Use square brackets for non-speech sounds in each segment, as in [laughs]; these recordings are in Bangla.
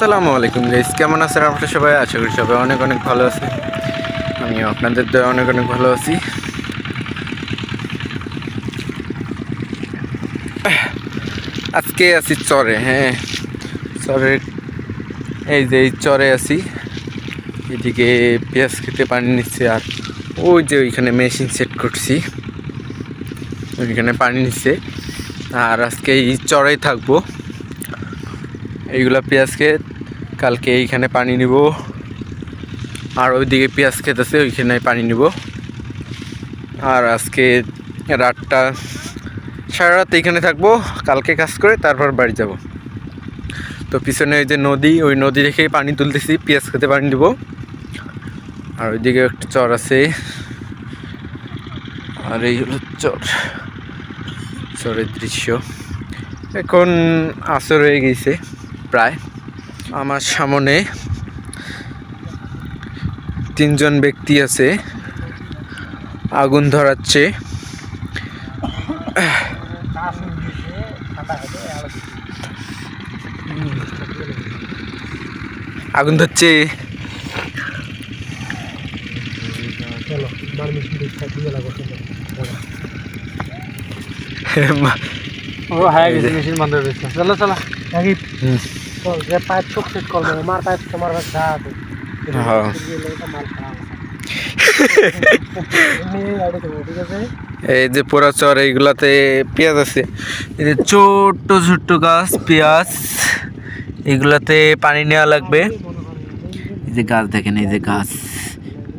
আসসালামু আলাইকুম গাইস কেমন আছেন আপনারা সবাই? আশা করি সবাই অনেক অনেক ভালো আছে আমিও আপনাদের দয়া অনেক অনেক ভালো আছি। আজকে আছি চরে হ্যাঁ। চরে এই যে এই চরে আছি। এদিকে পেঁয়াজ খেতে পানি নিচ্ছে আর ওই যে ওইখানে মেশিন সেট করছি। ওইখানে পানি নিচ্ছে। আর আজকে এই চরেই থাকব। এইগুলা পেঁয়াজ ক্ষেত কালকে এইখানে পানি নিব। আর ওইদিকে পেঁয়াজ ক্ষেত আছে ওইখানে পানি নিব। আর আজকে রাতটা, সারা রাত এইখানে থাকব, কালকে কাজ করে তারপর বাড়ি যাব। তো পিছনে ওই যে নদী, ওই নদী দেখেই পানি তুলতেছি, পেঁয়াজ খেতে পানি দিব আর ওইদিকে একটা চর আছে। আর এই হলো চর, চরের দৃশ্য। এখন আসর হয়ে গেছে। প্রায়। আমার সামনে তিনজন ব্যক্তি আছে। আগুন ধরাচ্ছে। আগুন ধরছে। ও হ্যাঁ গেছে মেশিন বন্ধ হয়ে চলো চলো। যে পাইপ চোখ সেট করব আমার পাইপ তোমার কাছে যা হ্যাঁ। [laughs] আছে? এই যে পোড়া চর এইগুলাতে পেঁয়াজ আছে। এই যে ছোট্ট ছোট্ট গাছ পেঁয়াজ এগুলাতে পানি নেওয়া লাগবে। এই যে গাছ দেখেন এই যে গাছ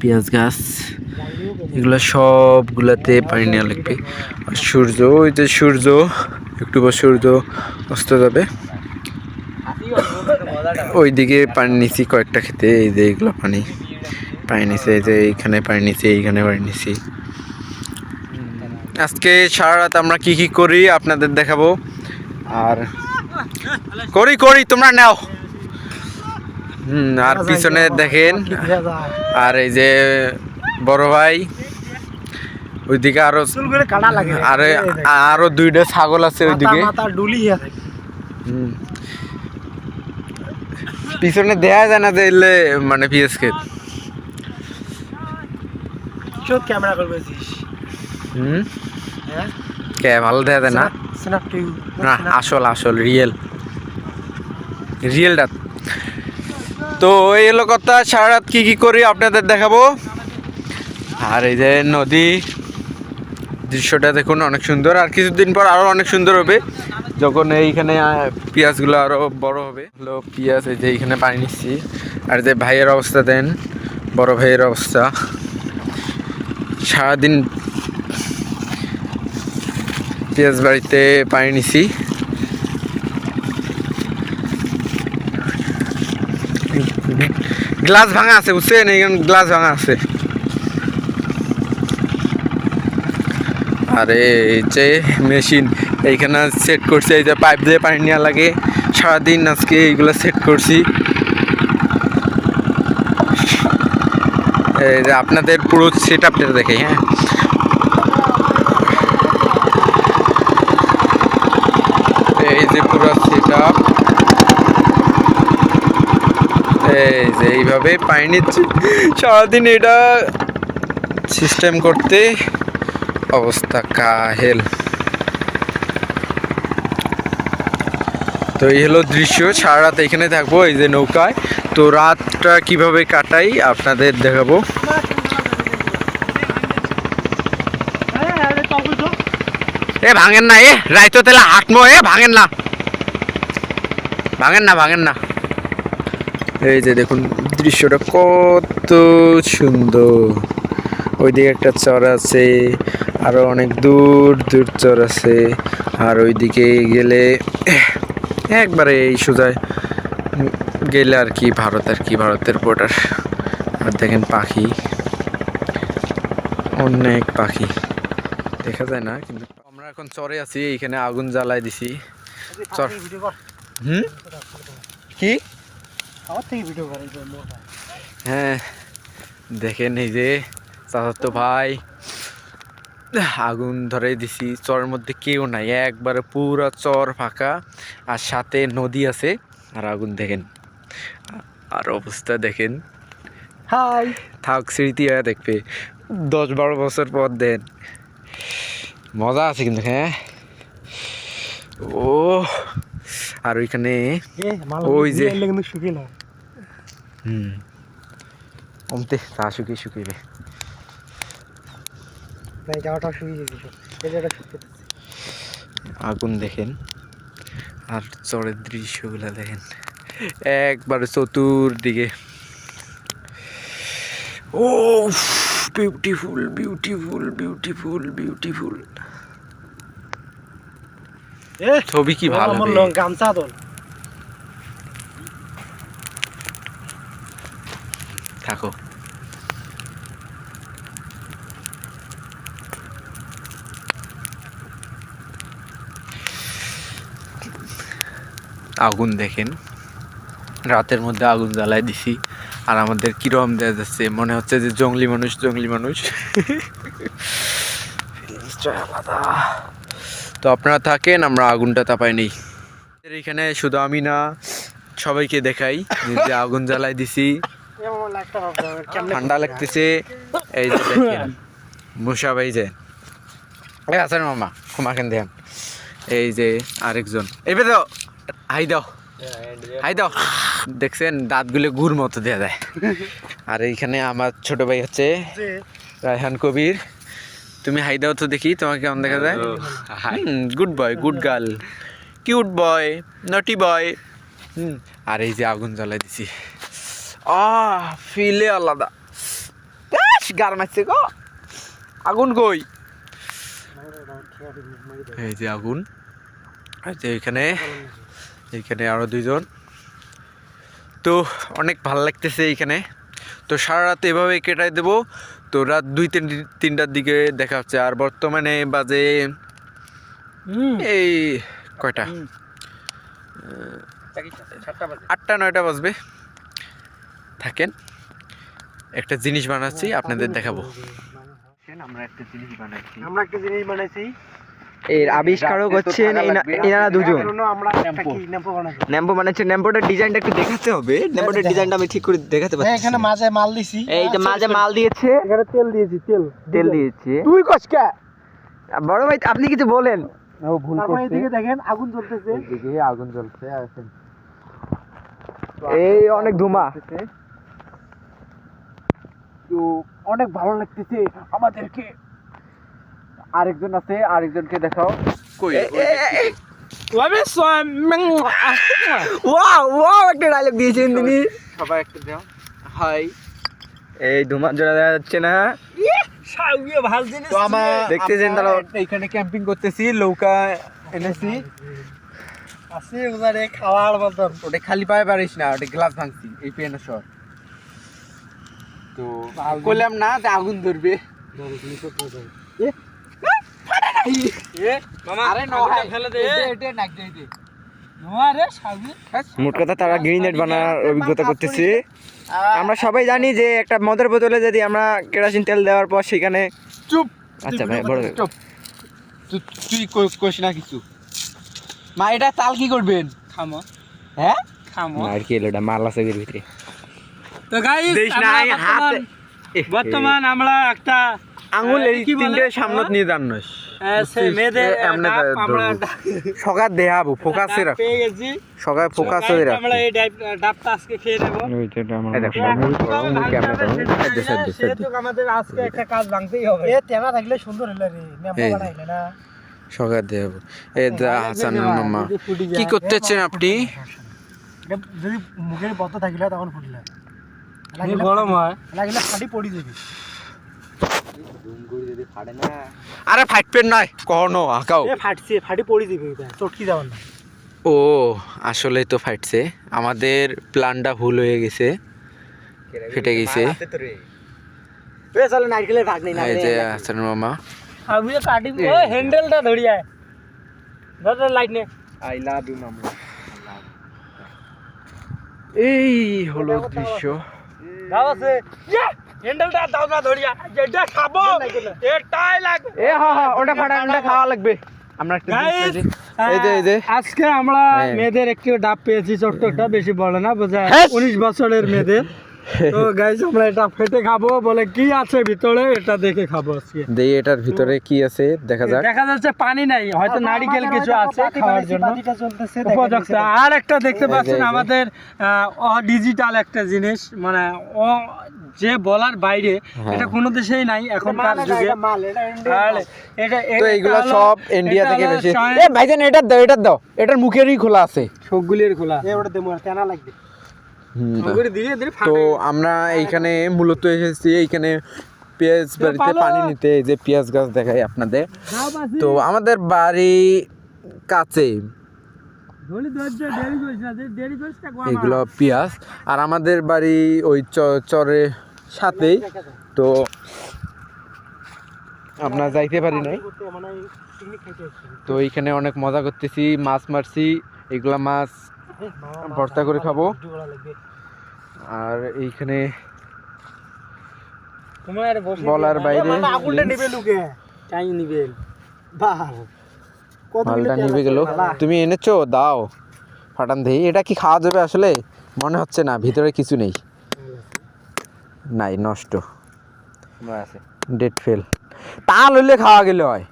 পেঁয়াজ গাছ এগুলো সবগুলাতে পানি নেওয়া লাগবে। আর সূর্য ওই যে সূর্য একটু পর সূর্য অস্ত যাবে। [laughs] ওইদিকে পানি নিছি কয়েকটা খেতে এই যে এইগুলো পানি। পানি নিছে এই যে এইখানে পানি নিছি এইখানে পানি নিছি। আজকে সারা রাত আমরা কি কি করি আপনাদের দেখাবো। আর করি করি তোমরা নাও। হুম আর পিছনে দেখেন আর এই যে বড় ভাই ওইদিকে আর আরও দুইটা ছাগল আছে ওইদিকে। পিছনে দেয়া যায় না দিলে মানে পিএস ক্ষেত চোখ ক্যামেরা করবেছিস হুম? হ্যাঁ? কে ভালো দেয়া যায় না? না আসল আসল রিয়েল রিয়েলটা তো এই হলো কথা সারা রাত কী কী করি আপনাদের দেখাবো? আর এই যে নদী দৃশ্যটা দেখুন অনেক সুন্দর। আর কিছুদিন পর আরও অনেক সুন্দর হবে। যখন এইখানে পেঁয়াজগুলো আরও বড় হবে, হলো পেঁয়াজ এই যে এইখানে পানি নিচ্ছি। আর যে ভাইয়ের অবস্থা দেন, বড় ভাইয়ের অবস্থা। সারাদিন পেঁয়াজ বাড়িতে পানি নিছি। গ্লাস ভাঙা আছে, বুঝছেন? এইখানে গ্লাস ভাঙা আছে। আরে, এই যে মেশিন। এইখানে সেট করছি, এই যে পাইপ দিয়ে পানি নেওয়া লাগে। সারাদিন আজকে এইগুলো সেট করছি। আপনাদের পুরো সেট আপটা দেখে হ্যাঁ। এই যে পুরো সেট আপ এই যে এইভাবে পানি নিচ্ছি। সারাদিন এটা সিস্টেম করতে অবস্থা কাহেল। তো এই হলো দৃশ্য, সারা রাত এখানে থাকব, এই যে নৌকায়। তো রাতটা কীভাবে কাটাই আপনাদের দেখাবো। এ, ভাঙেন না, এ, রাইতো তেলে হাঁটমো, এ, ভাঙেন না। ভাঙেন না ভাঙেন না। এই যে দেখুন, দৃশ্যটা কত সুন্দর। ওইদিকে একটা চর আছে, আরও অনেক দূর দূর চর আছে। আর ওইদিকে গেলে একবারে এই সোজায় গেলে আর কি ভারত আর কি ভারতের বর্ডার আর দেখেন পাখি অনেক পাখি। দেখা যায় না কিন্তু আমরা এখন চরে আছি এইখানে আগুন জ্বালাই দিছি। চর। হুম? কি। হ্যাঁ দেখেন এই যে চাচাতো ভাই। আগুন ধরে দিছি চরের মধ্যে কেউ নাই একবারে পুরো চর ফাঁকা আর সাথে নদী আছে আর আগুন দেখেন। আর অবস্থা দেখেন। হাই। থাক স্মৃতি হয়ে দেখবে। দশ বারো বছর পর দেন। মজা আছে কিন্তু হ্যাঁ? ও আর ওইখানে ওই যে হুম। অমতে তা শুকিয়ে শুকিয়ে শুকিয়ে গেছে শুকিয়ে আগুন দেখেন আর চরের দৃশ্যগুলো দেখেন। একবারে চতুর্দিকে। ও বিউটিফুল বিউটিফুল বিউটিফুল বিউটিফুল ছবি কি ভালো গামছা দল থাকো। আগুন দেখেন। রাতের মধ্যে আগুন জ্বালাই দিছি। আর আমাদের কিরম দেওয়া যাচ্ছে, মনে হচ্ছে যে জঙ্গলি মানুষ জঙ্গলি মানুষ। তো আপনারা থাকেন, আমরা আগুনটা তাপাই নেই। এখানে শুধু আমি না, সবাইকে দেখাই যে আগুন জ্বালাই দিছি। ঠান্ডা লাগতেছে। এই যে দেখেন, মুসা ভাই যে। এই আছেন মামা ক্ষমাকেন দেন। এই যে আরেকজন। এই দাও হাই দাও। হাই দাও। দেখছেন দাঁতগুলো গুড় মতো দেওয়া যায়। আর এইখানে আমার ছোট ভাই হচ্ছে রায়হান কবির। তুমি হাই দাও তো দেখি তোমাকে কেমন দেখা যায়? Good boy good girl cute boy naughty boy hmm আর এই যে আগুন জ্বালাই দিছি। আহ ফিলে আলাদা। ব্যাস, গার মারছে গো। আগুন কই? এই যে আগুন। এই যে এখানে। এইখানে আরও দুইজন। তো অনেক ভালো লাগতেছে এইখানে তো সারা রাত এভাবে কেটাই দেবো। তো রাত দুই তিন তিনটার দিকে দেখা হচ্ছে। আর বর্তমানে বাজে এই কয়টা? আটটা নয়টা বাজবে। থাকেন একটা জিনিস বানাচ্ছি আপনাদের দেখাবো। আমরা একটা জিনিস বানাচ্ছি। আমরা একটা জিনিস বানাইছি এর আবিষ্কারক হচ্ছেন এনারা দুজন। ন্যাম্পো ন্যাম্পো ন্যাম্পোটার ডিজাইনটা একটু দেখাতে হবে। ন্যাম্পোটার ডিজাইনটা আমি ঠিক করে দেখাতে হ্যাঁ, পারছি এখানে মাঝে মাল দিছি। এই যে মাঝে মাল দিয়েছে। এখানে তেল দিয়েছি তেল। তেল দিয়েছে। তুই কসকা বড় ভাই আপনি কিছু বলেন। ভুল তারপরে এদিকে দেখেন আগুন জ্বলতেছে। এদিকে আগুন জ্বলছে আছেন এই অনেক ধুমা। তো অনেক ভালো লাগতেছে আমাদেরকে। আরেকজন আছে আরেকজনকে দেখাও। কই? ওয়াও ওয়াও একটা ডায়লগ দিয়েছেন তিনি। সবাই একটা দাও। হাই। এই ধুমা জোড়া দেখা যাচ্ছে না। সাউয়ে ভালো জিনিস তো আমার দেখতেছেন তাহলে- এখানে ক্যাম্পিং করতেছি নৌকা এনেছি। আছে ওখানে খাওয়ার মতন। ওটা খালি পায়ে পারিস না ওটা গ্লাস ভাঙছি এই পেনের সর। তো করলাম না যে আগুন ধরবে আরে নয় ফেলে দে এটা নাক দিয়ে দে নোয়া রে সাউয়ে মোট কথা তারা গ্রিনেড বানার অভিজ্ঞতা করতেছে। আমরা সবাই জানি যে একটা মদের বোতলে যদি আমরা কেরোসিন তেল দেওয়ার পর সেখানে চুপ। আচ্ছা ভাই বড় চুপ। তুই কইস না কিছু। মা এটা তাল কি করবেন? খামো। হ্যাঁ? খামো। আর কি এলো এটা? মাল আছে এর ভিতরে। তো গাইস দেখিস না, হাতে- বর্তমান আমরা একটা আঙুল এই? তিনটে সামনত নিয়ে আহ, সে মেয়েদের এ, এমনে ডাব ধরবো। আমরা সকাল দেহাবো ফোকাসে রাখ। সকাল ফোকাস তো guys, রাখ। আমরা এই ডাবটা আজকে খেয়ে নেব। আমাদের আজকে একটা কাজ ভাঙতেই হবে। এ তেনা থাকলে সুন্দর হলো রে নেমো বানাইলে না? সকাল দেব এই দা হাসানের মামা কি করতেছেন আপনি? যদি মুখের বদ্ধ থাকিলে তখন ফুটলে। গরম হয়। লাগিলে ফাটি পড়ি যাবি। আরে ফাইটপেন নয় কখনো আঁকাও ফাটছে ফাটি পড়ি দিবি চটকি না। ও আসলে তো ফাটছে। আমাদের প্ল্যানটা ভুল হয়ে গেছে ফেটে গেছে। এই যে হাসানের মামা। আমি কাটি হ্যান্ডেলটা ধরিয়া ধর ধর লাইট নে। আই লাভ ইউ মামা। এই হলো দৃশ্য। দাও আছে। হ্যান্ডেলটা দাও না ধরিয়া। যেটা খাব এটাই লাগবে। এ হ্যাঁ হ্যাঁ ওটা ফাটা ওটা খাওয়া লাগবে। আমরা একটা আজকে আমরা হ্যাঁ। মেয়েদের একটি ডাব পেয়েছি ছোট্ট একটা বেশি বড় না বোঝা হ্যাঁ। উনিশ বছরের মেয়েদের। তো গাইজ আমরা এটা ফেটে খাব বলে কি আছে ভিতরে এটা দেখে খাব আজকে। দেই এটার ভিতরে কি আছে দেখা যাক। দেখা যাচ্ছে পানি নাই হয়তো নারিকেল কিছু আছে খাওয়ার জন্য। উপযুক্ত। আর একটা দেখতে পাচ্ছেন। আমাদের ডিজিটাল একটা জিনিস মানে ও যে বলার বাইরে হ্যাঁ। এটা কোনো দেশেই নাই এখনকার যুগে। আর এটা তো এইগুলো সব ইন্ডিয়া থেকে বেশি। এ ভাইজান এটার দাও এটা দাও। এটার মুখেরই খোলা আছে। সবগুলির খোলা। ওটা দেবো তেনা লাগবে। তো আমরা এইখানে মূলত এসেছি এইখানে পেঁয়াজ বাড়িতে পানি নিতে এই যে পেঁয়াজ গাছ দেখাই আপনাদের। তো আমাদের বাড়ি কাছে এগুলো পেঁয়াজ। আর আমাদের বাড়ি ওই চরের সাথেই। তো আমরা যাইতে পারি নাই। তো এইখানে অনেক মজা করতেছি মাছ মারছি এগুলা মাছ ভর্তা করে খাব। আর এইখানে বলার বাইরে মালটা নিভে গেল। তুমি এনেছো? দাও। ফাটান দেই। এটা কি খাওয়া যাবে আসলে? মনে হচ্ছে না ভিতরে কিছু নেই। নাই নষ্ট। ডেট ফেল তা লইলে খাওয়া গেলে হয়।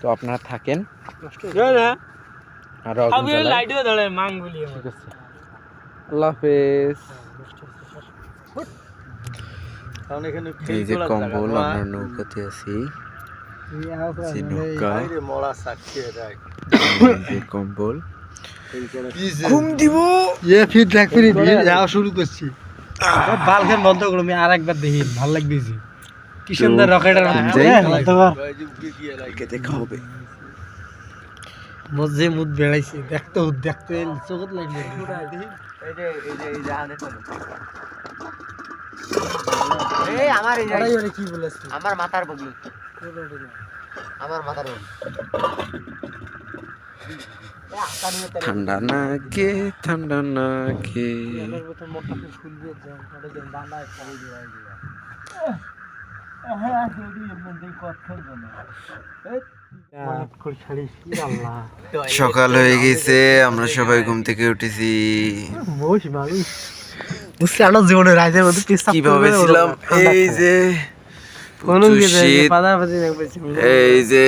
তো আপনারা থাকেন। আল্লাহ হাফেজ। এই যে কম্বল আমরা নৌকাতে আছি। যে নৌকা। যে কম্বল। ঘুম দিব। ইয়ে যাওয়া শুরু করছি। বালখান বন্ধ করো আমি আর একবার দেখি ভালো লাগতেছি কি সুন্দর রকেটের যাই। হ্যাঁ, দেখা হবে। মুদ বেড়াইছে দেখতে দেখতে চোখত লাগবে এই যে এই যে এই যে আমার কি বলেছে? মাথার বগলু। আমার মাথার বগলু। ঠান্ডা না কে ঠান্ডা না কে? সকাল হয়ে গেছে আমরা সবাই ঘুম থেকে উঠেছি। বুঝছি আনো জীবনে রাইজের মধ্যে পেশাব কীভাবে ছিলাম এই যে এই যে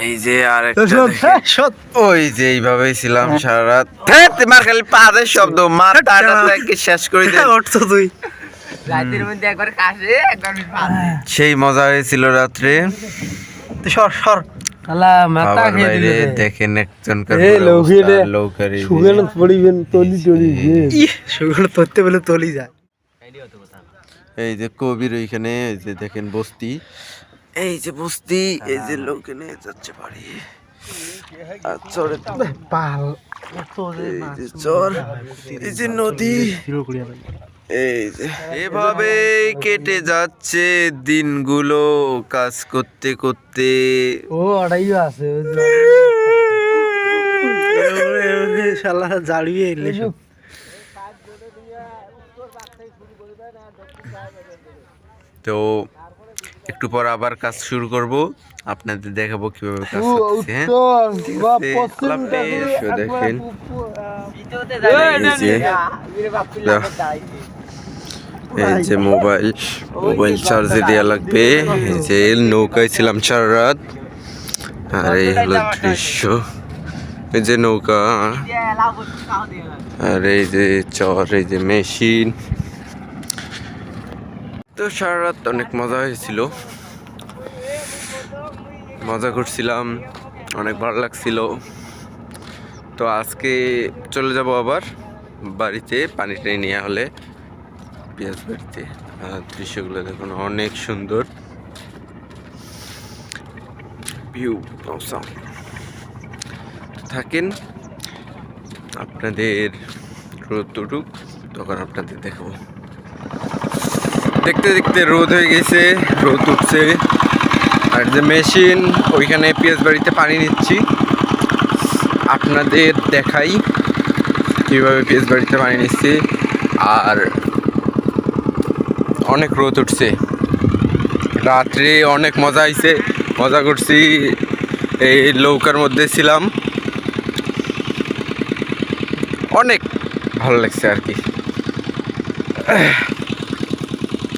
এই যে আর ওই যে এইভাবে ছিলাম সারা রাত। মার খালি পাদের শব্দ মার টাটা শেষ করে উঠছো তুই। সেই মজা হয়েছিল রাত্রে। সর সর। দেখেন পড়িবেন তলি তলি ধরতে বলে তলি যায়। এই যে কবির ওইখানে এই যে দেখেন বস্তি। এই যে বস্তি এই যে লোকে নিয়ে যাচ্ছে বাড়ি। আর চরে পাল এই যে চর এই যে নদী। এই যে কেটে যাচ্ছে দিনগুলো কাজ করতে করতে ও আছে শালা জাড়িয়ে এলে তো একটু পর আবার কাজ শুরু করব আপনাদের দেখাবো কীভাবে কাজ করতেছে হ্যাঁ দেখেন এই যে মোবাইল মোবাইল চার্জে দেওয়া লাগবে। এই যে নৌকায় ছিলাম সারা রাত। আর এই হলো দৃশ্য। এই যে নৌকা। আর এই যে চর, এই যে মেশিন। তো সারা রাত অনেক মজা হয়েছিল। মজা করছিলাম। অনেক ভালো লাগছিল। তো আজকে চলে যাব আবার বাড়িতে পানি টানি নেওয়া হলে। পেঁয়াজ বাড়িতে। দৃশ্যগুলো দেখুন, অনেক সুন্দর। ভিউ থাকেন আপনাদের রোদ উঠুক তখন আপনাদের দেখাবো। দেখতে দেখতে রোদ হয়ে গেছে, রোদ উঠছে। আর যে মেশিন, ওইখানে পেঁয়াজ বাড়িতে পানি নিচ্ছি। আপনাদের দেখাই কীভাবে পেঁয়াজ বাড়িতে পানি নিচ্ছি। আর অনেক রোদ উঠছে। রাত্রে অনেক মজা আইছে। মজা করছি, এই নৌকার মধ্যে ছিলাম। অনেক ভালো লাগছে আর কি।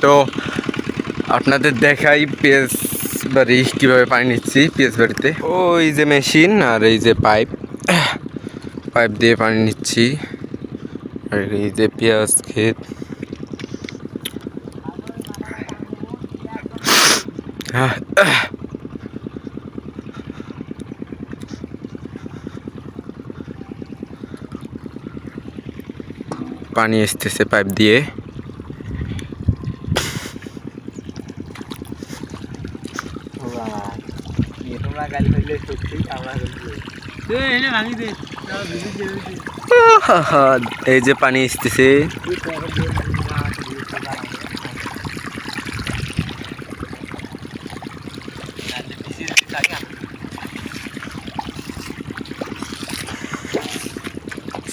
তো আপনাদের দেখাই পেঁয়াজ বাড়ি, কীভাবে পানি নিচ্ছি পেঁয়াজ বাড়িতে। ওই যে মেশিন আর এই যে পাইপ। পাইপ দিয়ে পানি নিচ্ছি। আর এই যে পেঁয়াজ ক্ষেত। পানি আসতেছে পাইপ দিয়ে। এই যে পানি আসতেছে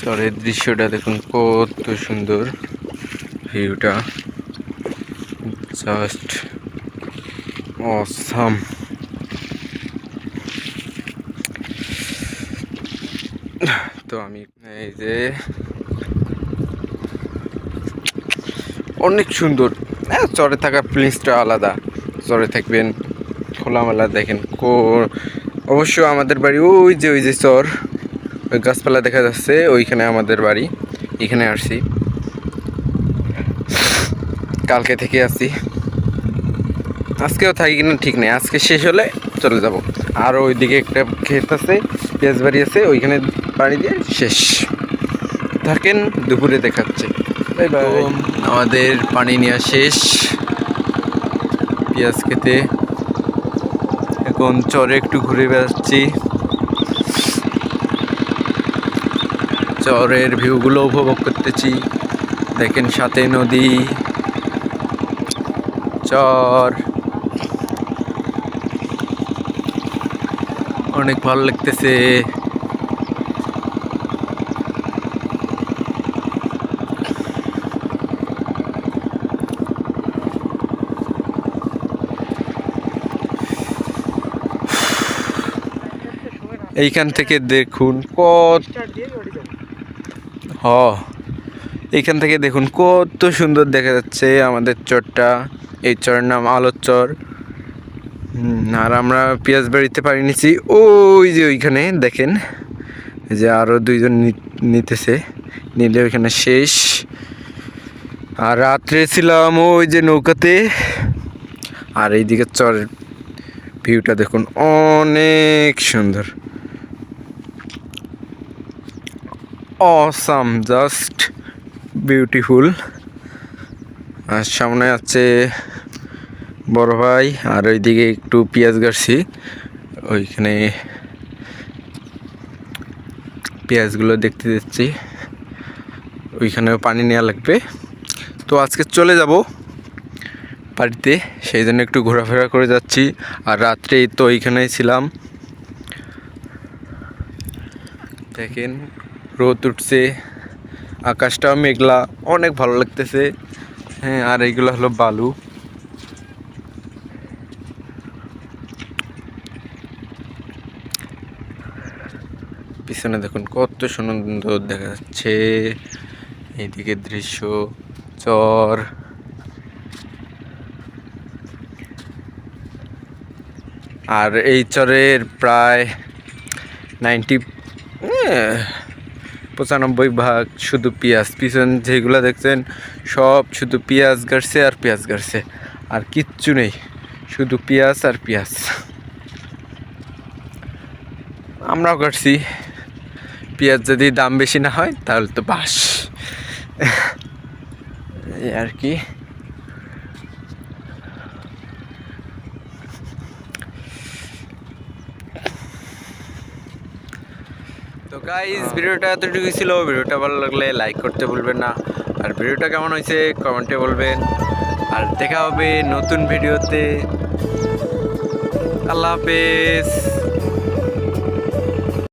চরের দৃশ্যটা দেখুন, কত সুন্দর ভিউটা। Just awesome. তো আমি এই যে অনেক সুন্দর হ্যাঁ চরে থাকা প্লেসটা আলাদা। চরে থাকবেন, খোলামেলা দেখেন, কো অবশ্য আমাদের বাড়ি ওই যে ওই যে চর গাছপালা দেখা যাচ্ছে, ওইখানে আমাদের বাড়ি। এখানে আসছি। কালকে থেকে আসি আজকেও থাকি কিনা ঠিক নেই। আজকে শেষ হলে চলে যাব। আর ওইদিকে একটা ক্ষেত আছে, পেঁয়াজ বাড়ি আছে, ওইখানে পানি দিয়ে শেষ। থাকেন, দুপুরে দেখাচ্ছে। আমাদের পানি নেওয়া শেষ। পেঁয়াজ খেতে। এখন চরে একটু ঘুরে বেড়াচ্ছি। চরের ভিউগুলো উপভোগ করতেছি। দেখেন সাথে নদী। চর। অনেক ভালো লাগতেছে। এইখান থেকে দেখুন কত হ। এইখান থেকে দেখুন, কত সুন্দর দেখা যাচ্ছে আমাদের চরটা। এই চরের নাম আলোর চর। আর আমরা পেঁয়াজ বাড়িতে পানি নিছি। ওই যে ওইখানে দেখেন যে আরও দুইজন নিতেছে। নিলে ওইখানে শেষ। আর রাত্রে ছিলাম ওই যে নৌকাতে। আর এইদিকে চরের ভিউটা দেখুন, অনেক সুন্দর। Awesome, just beautiful. আর সামনে আছে বড় ভাই, আর ওইদিকে একটু পেঁয়াজ গাড়ছি। ওইখানে পেঁয়াজগুলো দেখতে যাচ্ছি ওইখানেও পানি নেওয়া লাগবে। তো আজকে চলে যাব বাড়িতে, সেই জন্য একটু ঘোরাফেরা করে যাচ্ছি। আর রাত্রে তো ওইখানেই ছিলাম। দেখেন রোদ উঠছে, আকাশটাও মেঘলা, অনেক ভালো লাগতেছে। হ্যাঁ আর এইগুলো হলো বালু। পিছনে দেখুন কত সুন্দর দেখা যাচ্ছে। এইদিকে দৃশ্য, চর। আর এই চরের প্রায় নাইনটি পঁচানব্বই ভাগ শুধু পেঁয়াজ। পিছন যেগুলো দেখছেন, সব শুধু পেঁয়াজ গাড়ছে আর পেঁয়াজ গাড়ছে। আর কিচ্ছু নেই, শুধু পেঁয়াজ আর পেঁয়াজ। আমরাও কাটছি পেঁয়াজ যদি দাম বেশি না হয়, তাহলে তো বাস। আর কি। গাইজ ভিডিওটা এতটুকু ছিল। ভিডিওটা ভালো লাগলে লাইক করতে ভুলবেন না। আর ভিডিওটা কেমন হয়েছে, কমেন্টে বলবেন। আর দেখা হবে নতুন ভিডিওতে। আল্লাহ হাফেজ।